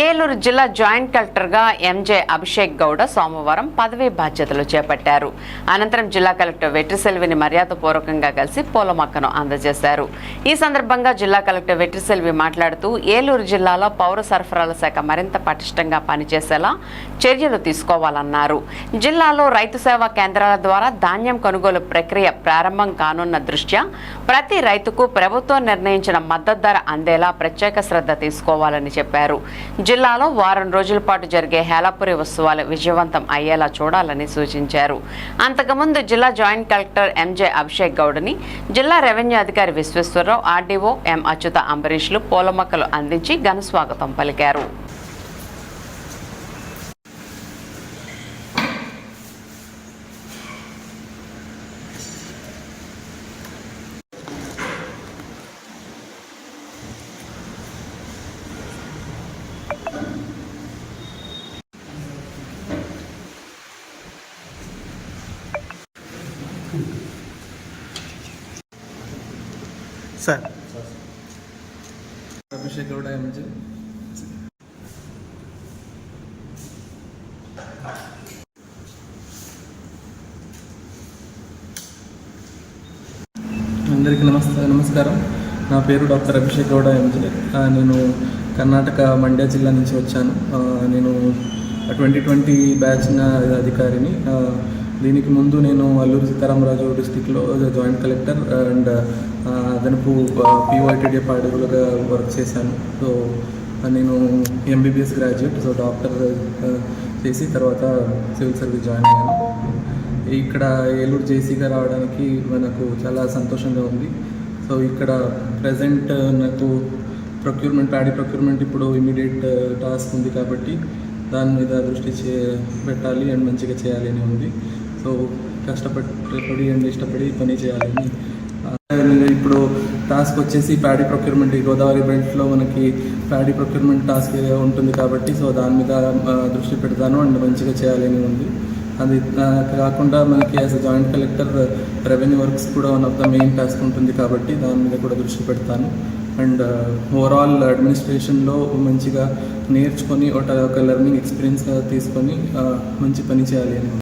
ఏలూరు జిల్లా జాయింట్ కలెక్టర్గా ఎంజే అభిషేక్ గౌడ సోమవారం పదవీ బాధ్యతలు చేపట్టారు. అనంతరం జిల్లా కలెక్టర్ వెట్రిసెల్విని మర్యాదపూర్వకంగా కలిసి పూల మొక్కను అందజేశారు. ఈ సందర్భంగా జిల్లా కలెక్టర్ వెట్రిసెల్వి మాట్లాడుతూ ఏలూరు జిల్లాలో పౌర సరఫరాల శాఖ మరింత పటిష్టంగా పనిచేసేలా చర్యలు తీసుకోవాలన్నారు. జిల్లాలో రైతు సేవా కేంద్రాల ద్వారా ధాన్యం కొనుగోలు ప్రక్రియ ప్రారంభం కానున్న దృష్ట్యా ప్రతి రైతుకు ప్రభుత్వం నిర్ణయించిన మద్దతు ధర అందేలా ప్రత్యేక శ్రద్ధ తీసుకోవాలని చెప్పారు. జిల్లాలో వారం రోజుల పాటు జరిగే హేలాపురి ఉత్సవాలు విజయవంతం అయ్యేలా చూడాలని సూచించారు. అంతకుముందు జిల్లా జాయింట్ కలెక్టర్ ఎంజే అభిషేక్ గౌడ్ని జిల్లా రెవెన్యూ అధికారి విశ్వేశ్వరరావు ఆర్డీఓ ఎం అచ్యుత అంబరీష్లు పూల మొక్కలు అందించి ఘన స్వాగతం పలికారు. సార్ అభిషేక్ గౌడ ఎంజీ అందరికీ నమస్తే నమస్కారం నా పేరు డాక్టర్ అభిషేక్ గౌడ ఎంజీ ఆ, నేను కర్ణాటక మండ్య జిల్లా నుంచి వచ్చాను. నేను ట్వంటీ ట్వంటీ బ్యాచ్ అధికారిని. దీనికి ముందు నేను అల్లూరు సీతారామరాజు డిస్టిక్లో జాయింట్ కలెక్టర్ అండ్ అదనపు పిఓఐటీడీ పాడుగులుగా వర్క్ చేశాను. సో నేను ఎంబీబీఎస్ గ్రాడ్యుయేట్ సో డాక్టర్ చేసి తర్వాత సివిల్ సర్వీస్ జాయిన్ అయ్యాను. ఇక్కడ ఏలూరు జేసీగా రావడానికి మనకు చాలా సంతోషంగా ఉంది. సో ఇక్కడ ప్రజెంట్ నాకు ప్రొక్యూర్మెంట్ ప్యాడీ ప్రొక్యూర్మెంట్ ఇప్పుడు ఇమీడియట్ టాస్క్ uh, ఉంది కాబట్టి దాని మీద దృష్టి చే పెట్టాలి అండ్ మంచిగా చేయాలి అని ఉంది. సో కష్టపడి అండ్ ఇష్టపడి పని చేయాలని ఇప్పుడు టాస్క్ వచ్చేసి ప్యాడీ ప్రొక్యూర్మెంట్ ఈ గోదావరి బెల్ట్లో మనకి ప్యాడీ ప్రొక్యూర్మెంట్ టాస్క్ ఉంటుంది కాబట్టి సో దాని మీద దృష్టి పెడతాను అండ్ మంచిగా చేయాలని ఉంది. అది కాకుండా మనకి as joint collector revenue works కూడా one of the main task ఉంటుంది కాబట్టి దాని మీద కూడా దృష్టి పెడతాను. అండ్ ఓవరాల్ అడ్మినిస్ట్రేషన్లో మంచిగా నేర్చుకొని ఒక ఒక లెర్నింగ్ ఎక్స్పీరియన్స్గా తీసుకొని మంచి పని చేయాలి అని